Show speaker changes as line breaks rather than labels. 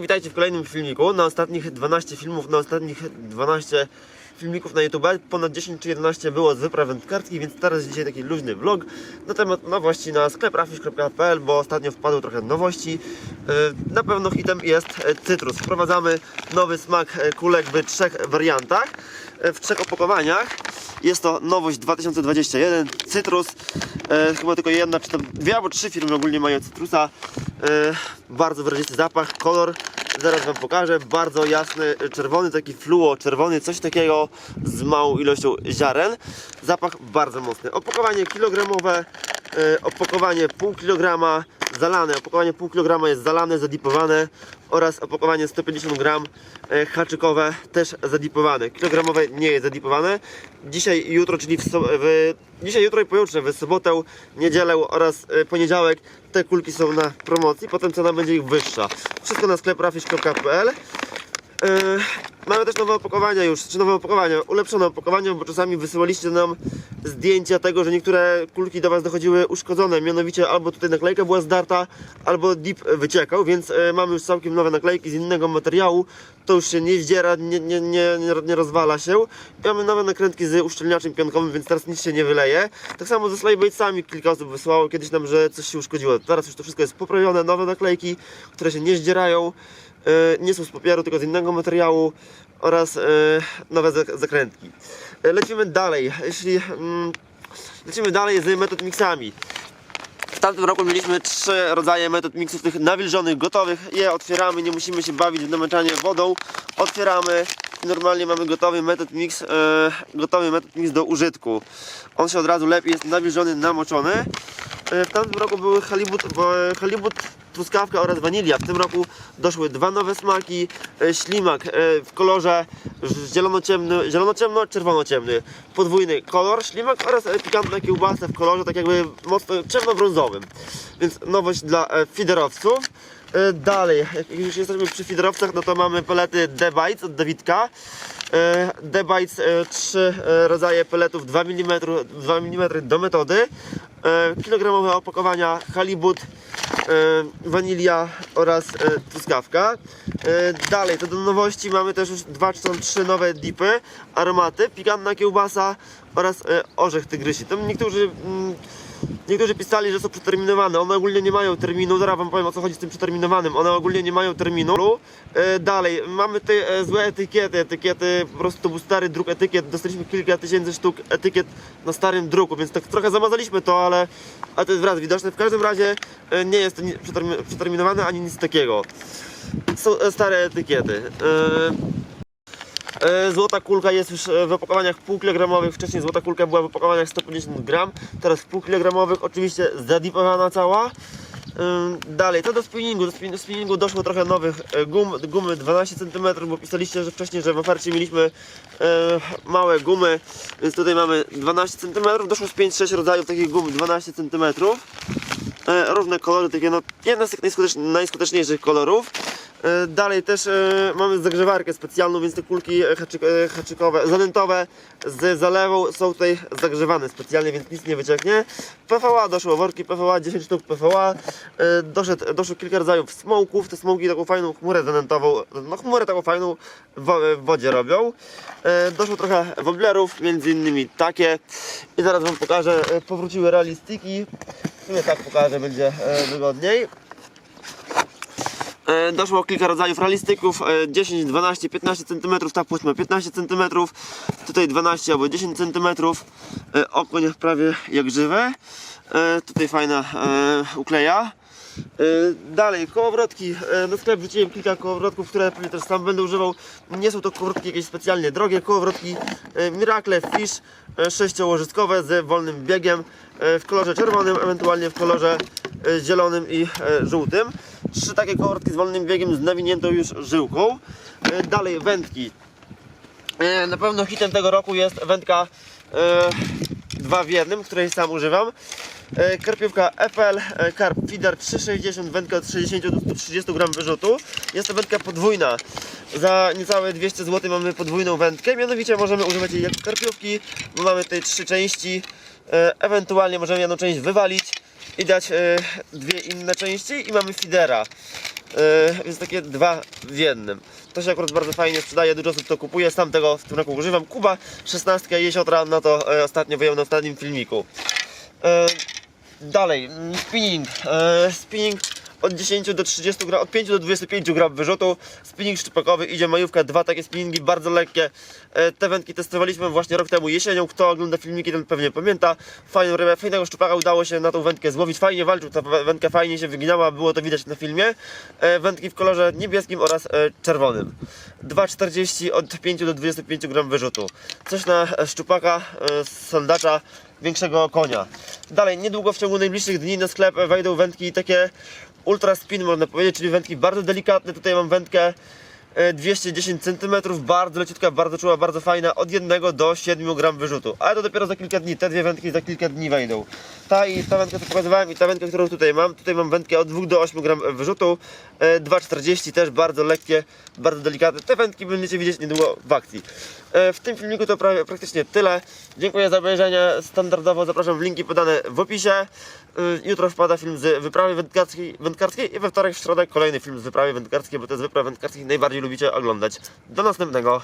Witajcie w kolejnym filmiku. Na ostatnich 12 filmów, na ostatnich 12 filmików na YouTube, ponad 10 czy 11 było z wypraw wędkarskich, więc teraz dzisiaj taki luźny vlog na temat nowości na sklep rafish.pl, bo ostatnio wpadło trochę nowości. Yy, Na pewno hitem jest e, cytrus. Wprowadzamy nowy smak e, kulek w trzech wariantach, e, w trzech opakowaniach. Jest to nowość 2021, cytrus. E, chyba tylko jedna, czy tam dwie albo trzy firmy ogólnie mają cytrusa. E, bardzo wyrazisty zapach, kolor. Zaraz Wam pokażę. Bardzo jasny, czerwony, taki fluo, czerwony, coś takiego z małą ilością ziaren. Zapach bardzo mocny. Opakowanie kilogramowe, opakowanie pół kilograma, zalane. Opakowanie pół kilograma jest zalane, zadipowane oraz opakowanie 150 gram e, haczykowe też zadipowane. Kilogramowe nie jest zadipowane. Dzisiaj, i jutro, czyli w, w dzisiaj, jutro i pojutrze, w sobotę, niedzielę oraz e, poniedziałek te kulki są na promocji, potem cena będzie ich wyższa. Wszystko na sklep rafish.pl Yy, mamy też nowe opakowania już, czy nowe opakowania, ulepszone opakowania, bo czasami wysyłaliście nam zdjęcia tego, że niektóre kulki do Was dochodziły uszkodzone, mianowicie albo tutaj naklejka była zdarta, albo dip wyciekał, więc e, mamy już całkiem nowe naklejki z innego materiału, to już się nie zdziera, nie, nie, nie, nie, rozwala się. I mamy nowe nakrętki z uszczelniaczem pionkowym, więc teraz nic się nie wyleje. Tak samo ze slidebaitsami kilka osób wysłało kiedyś nam, że coś się uszkodziło. Teraz już to wszystko jest poprawione, nowe naklejki, które się nie zdzierają. E, nie są z papieru, tylko z innego materiału oraz e, nowe zak- zakrętki. E, Lecimy dalej. Jeśli mm, lecimy dalej z metod mixami. W tamtym roku mieliśmy trzy rodzaje metod mixów, tych nawilżonych, gotowych. Je otwieramy, nie musimy się bawić w namęczanie wodą. Otwieramy i normalnie mamy gotowy metod mix, gotowy metod mix do użytku. On się od razu lepiej jest nawilżony, namoczony. E, w tamtym roku były halibut, halibut truskawka oraz wanilia. W tym roku doszły dwa nowe smaki. E, ślimak e, w kolorze zielono-ciemny, zielono-ciemno, czerwono-ciemny. Podwójny kolor ślimak oraz pikantna kiełbasa w kolorze tak jakby mocno ciemnobrązowym. Więc nowość dla fiderowców. Dalej, jak już jesteśmy przy fiderowcach, no to mamy pelety The Bites od Dawidka. The Bites, trzy rodzaje peletów 2 mm, 2 mm do metody. E, Kilogramowe opakowania halibut, e, wanilia oraz e, truskawka. Dalej, to do nowości mamy też już dwa czy trzy nowe dipy, aromaty, pikantna kiełbasa oraz orzech tygrysi. To niektórzy, mm, niektórzy pisali, że są przeterminowane. One ogólnie nie mają terminu. Zaraz wam powiem o co chodzi z tym przeterminowanym. One ogólnie nie mają terminu. E, Dalej, mamy te e, złe etykiety. Etykiety, po prostu to był stary druk etykiet. Dostaliśmy kilka tysięcy sztuk etykiet na starym druku, więc tak trochę zamazaliśmy to, ale, ale to jest wraz widoczne. W każdym razie e, nie jest to przeterminowane ani nic takiego. Są e, stare etykiety. E, Złota kulka jest już e, w opakowaniach półkilogramowych. Wcześniej złota kulka była w opakowaniach 150 gram, teraz w półkilogramowych. Oczywiście zadipowana cała. Dalej, to do spinningu. Do spin- spinningu doszło trochę nowych e, gum, gumy 12 cm, bo pisaliście, że wcześniej, że w ofercie mieliśmy e, małe gumy, więc tutaj mamy 12 cm. Doszło z 5-6 rodzajów takich gum 12 cm. E, różne kolory, takie no, jedne z tych najskutecz, najskuteczniejszych kolorów. E, dalej też e, mamy zagrzewarkę specjalną, więc te kulki e, haczyk, haczykowe, zanętowe z zalewą są tutaj zagrzewane specjalnie, więc nic nie wycieknie. PVA doszło, worki PVA, 10 sztuk PVA. Doszedł, doszło kilka rodzajów smoków. Te smoki taką fajną chmurę zanętową, no chmurę taką fajną w, wo- w wodzie robią. Doszło trochę woblerów, między innymi takie. I zaraz wam pokażę, powróciły realistiki. W sumie tak pokażę, będzie wygodniej. E, Doszło kilka rodzajów realistyków, e, 10, 12, 15 cm, tak puśćmy 15 cm, tutaj 12 albo 10 cm, e, okoń prawie jak żywe, E, tutaj fajna ukleja. Dalej, kołowrotki, na sklep wrzuciłem kilka kołowrotków, które pewnie też sam będę używał, nie są to kołowrotki jakieś specjalnie drogie, kołowrotki. Miracle Fish, sześciołożyskowe z wolnym biegiem, w kolorze czerwonym, ewentualnie w kolorze zielonym i żółtym. Trzy takie kołowrotki z wolnym biegiem z nawiniętą już żyłką. E, Dalej wędki. E, Na pewno hitem tego roku jest wędka e, dwa w jednym, której sam używam. Karpiówka FL, Carp Feeder 360, wędka od 60 do 130 gram wyrzutu. Jest to wędka podwójna. Za niecałe 200 zł mamy podwójną wędkę. Mianowicie możemy używać jej jako karpiówki, bo mamy tutaj trzy części. Ewentualnie możemy jedną część wywalić i dać e, dwie inne części i mamy feedera. E, więc takie dwa w jednym. To się akurat bardzo fajnie sprzedaje, dużo osób to kupuje, sam tego w tym roku używam. Kuba 16 jesiotra na to e, ostatnio wyjął na ostatnim filmiku. Dalej, spinning. Spinning od 10 do 30 gram, od 5 do 25 gram wyrzutu. Spinning szczypakowy, idzie majówka, dwa takie spinningi, bardzo lekkie. E, te wędki testowaliśmy właśnie rok temu jesienią. Kto ogląda filmiki, ten pewnie pamięta. Fajną rybę, fajnego szczupaka udało się na tą wędkę złowić. Fajnie walczył, ta wę- wędka fajnie się wyginała, było to widać na filmie. E, wędki w kolorze niebieskim oraz e, czerwonym. 2,40 od 5 do 25 gram wyrzutu. Coś na szczupaka, sandacza większego konia. Dalej, niedługo w ciągu najbliższych dni na sklep wejdą wędki takie ultra spin można powiedzieć, czyli wędki bardzo delikatne. Tutaj mam wędkę 210 cm, bardzo leciutka, bardzo czuła, bardzo fajna, od 1 do 7 gram wyrzutu. Ale to dopiero za kilka dni, te dwie wędki za kilka dni wejdą. Ta i ta wędka, co pokazywałem i ta wędka, którą tutaj mam, tutaj mam wędkę od 2 do 8 gram wyrzutu, e, 2,40 też bardzo lekkie, bardzo delikatne. Te wędki będziecie widzieć niedługo w akcji. E, W tym filmiku to prawie, praktycznie tyle. Dziękuję za obejrzenie. Standardowo zapraszam w linki podane w opisie. E, Jutro wpada film z wyprawy wędkarskiej, wędkarskiej i we wtorek, w środę kolejny film z wyprawy wędkarskiej, bo to z wyprawy wędkarskiej najbardziej lubicie oglądać. Do następnego.